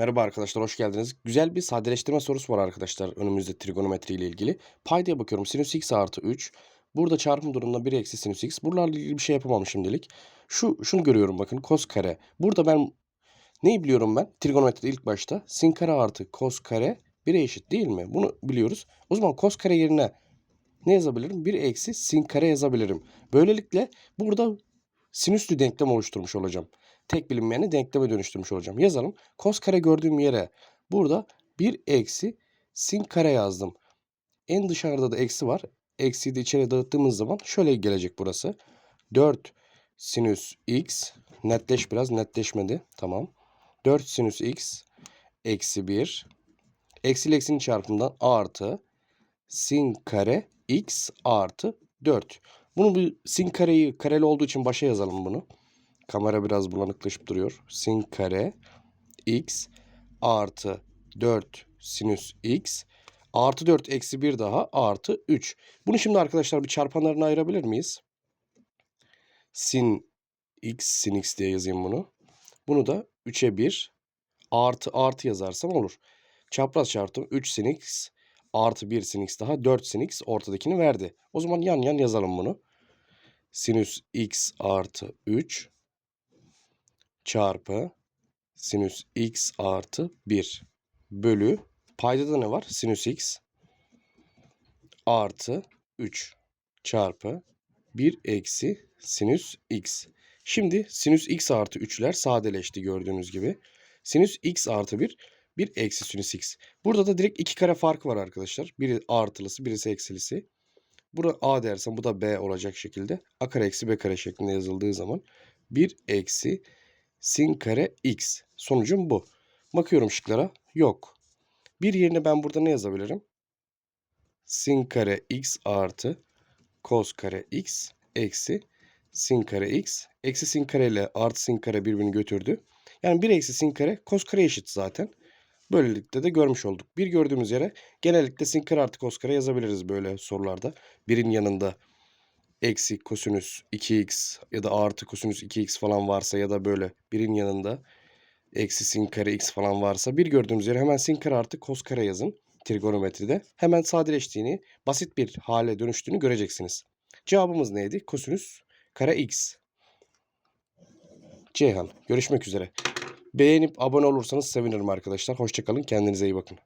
Merhaba arkadaşlar, hoş geldiniz. Güzel bir sadeleştirme sorusu var arkadaşlar önümüzde trigonometri ile ilgili. Paydaya bakıyorum. Sinüs x artı 3. Burada çarpım durumunda 1 eksi sinüs x. Buralarla ilgili bir şey yapamam şimdilik. Şu, şunu görüyorum bakın. Kos kare. Burada ben neyi biliyorum ben? Trigonometride ilk başta. Sin kare artı kos kare 1'e eşit değil mi? Bunu biliyoruz. O zaman kos kare yerine ne yazabilirim? 1 eksi sin kare yazabilirim. Böylelikle burada sinüslü denklem oluşturmuş olacağım. Tek bilinmeyeni denkleme dönüştürmüş olacağım. Yazalım. Kos kare gördüğüm yere burada 1 eksi sin kare yazdım. En dışarıda da eksi var. Eksiyi de içeri dağıttığımız zaman şöyle gelecek burası. 4 sinüs x netleş biraz netleşmedi. Tamam. 4 sinüs x eksi 1 eksi eksinin çarpımından artı sin kare x artı 4. Bunu bir sin kareyi kareli olduğu için başa yazalım bunu. Kamera biraz bulanıklaşıp duruyor. Sin kare x artı 4 sinüs x artı 4 eksi 1 daha artı 3. Bunu şimdi arkadaşlar bir çarpanlarına ayırabilir miyiz? Sin x sin x diye yazayım bunu. Bunu da 3'e 1 artı artı yazarsam olur. Çapraz çarptım 3 sin x artı 1 sin x daha 4 sin x ortadakini verdi. O zaman yan yan yazalım bunu. Sinüs x artı 3 çarpı sinüs x artı 1 bölü paydada ne var? Sinüs x artı 3 çarpı 1 eksi sinüs x. Şimdi sinüs x artı 3'ler sadeleşti gördüğünüz gibi. Sinüs x artı 1 1 eksi sinüs x. Burada da direkt iki kare farkı var arkadaşlar. Biri artılısı birisi eksilisi. Bura a dersem bu da b olacak şekilde. a kare eksi b kare şeklinde yazıldığı zaman 1 eksi sin kare x. Sonucum bu. Bakıyorum şıklara. Yok. Bir yerine ben burada ne yazabilirim? Sin kare x artı cos kare x eksi sin kare x. Eksi sin kare ile artı sin kare birbirini götürdü. Yani 1 eksi sin kare cos kare eşit zaten. Böylelikle de görmüş olduk. Bir gördüğümüz yere genellikle sin kare artı cos kare yazabiliriz böyle sorularda. Birin yanında eksi kosinüs 2x ya da artı kosinüs 2x falan varsa ya da böyle birin yanında eksi sin kare x falan varsa bir gördüğümüz yere hemen sin kare artı kos kare yazın trigonometride. Hemen sadeleştiğini, basit bir hale dönüştüğünü göreceksiniz. Cevabımız neydi? Kosinüs kare x. Ceyhan. Görüşmek üzere. Beğenip abone olursanız sevinirim arkadaşlar. Hoşçakalın. Kendinize iyi bakın.